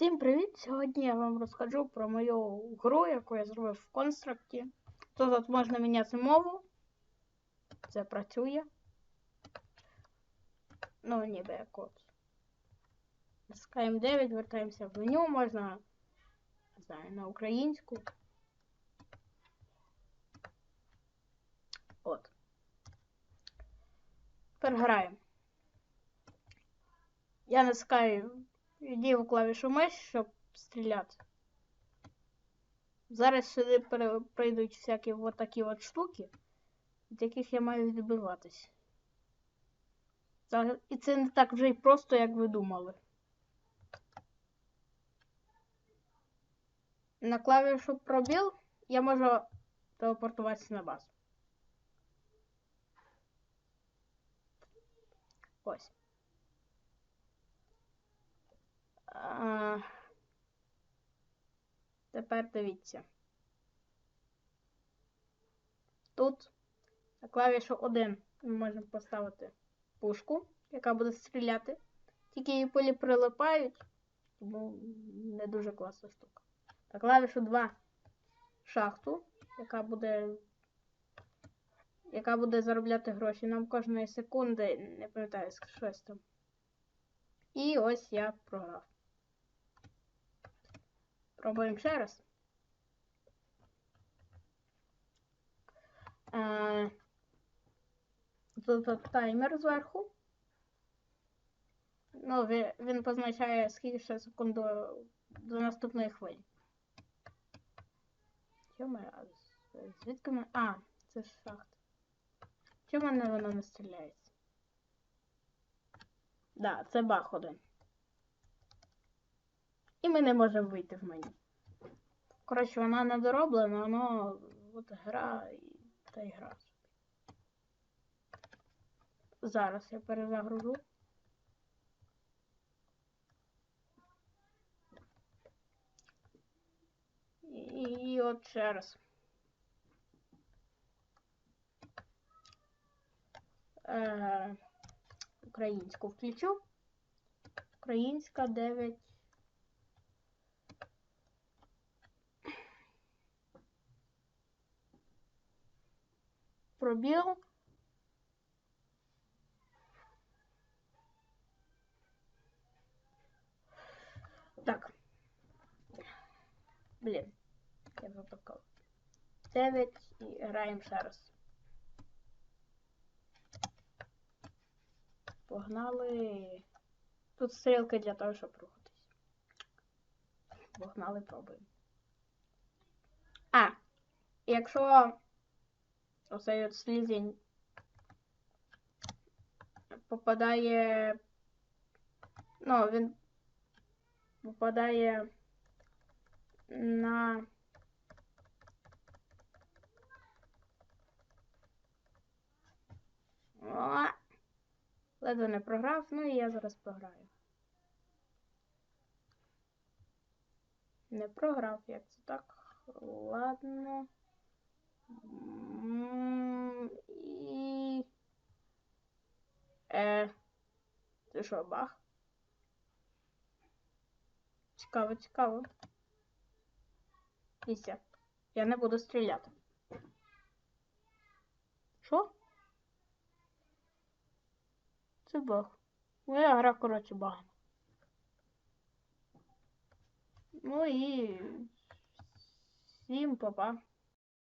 Всім привіт! Сьогодні я вам розкажу про мою гру, яку я зробив в констракті. Тут можна міняти мову. Це працює. Ну, ніби як от. Натискаємо 9, вертаємося в меню, можна не знаю, на українську. От. Тепер граємо. Я натискаю ліву клавішу миш, щоб стріляти. Зараз сюди прийдуть всякі от такі от штуки, від яких я маю відбиватись. І це не так вже й просто, як ви думали. На клавішу пробіл я можу телепортуватися на базу. Ось. А, Тепер дивіться. Тут на клавішу 1 ми можемо поставити пушку, яка буде стріляти. Тільки її полі прилипають, тому не дуже класна штука. На клавішу 2 шахту, яка буде яка буде заробляти гроші. Нам кожної секунди, не пам'ятаю, щось там. І ось я програв. Пробуємо ще раз. Е, Тут таймер зверху. Ну, він, позначає, скільки ще секунд до, до наступної хвилі. Чому? Звідки ми. А, це ж шахта. Чому мене воно не стріляється? Да, це баг один. І ми не можемо вийти в меню. Коротше, вона не дороблена, воно от гра і та й гра. Зараз я перезагружу. І от ще раз. Е, українську включу. Українська 9. Пробіл. Так. Блін. Я запакав. 9 і граємо ще раз. Погнали. Тут стрілки для того, щоб рухатись. Погнали, пробуємо. А, якщо от слізень попадає. Ну, він попадає на. Ледве не програв, ну і я зараз програю. Не програв, як це так? Ладно. М, І... Е. Це що, бах? Цікаво, цікаво. Дивіться, я не буду стріляти. Що? Це баг. Моя гра, коротше, багана. Ну і всім па-па.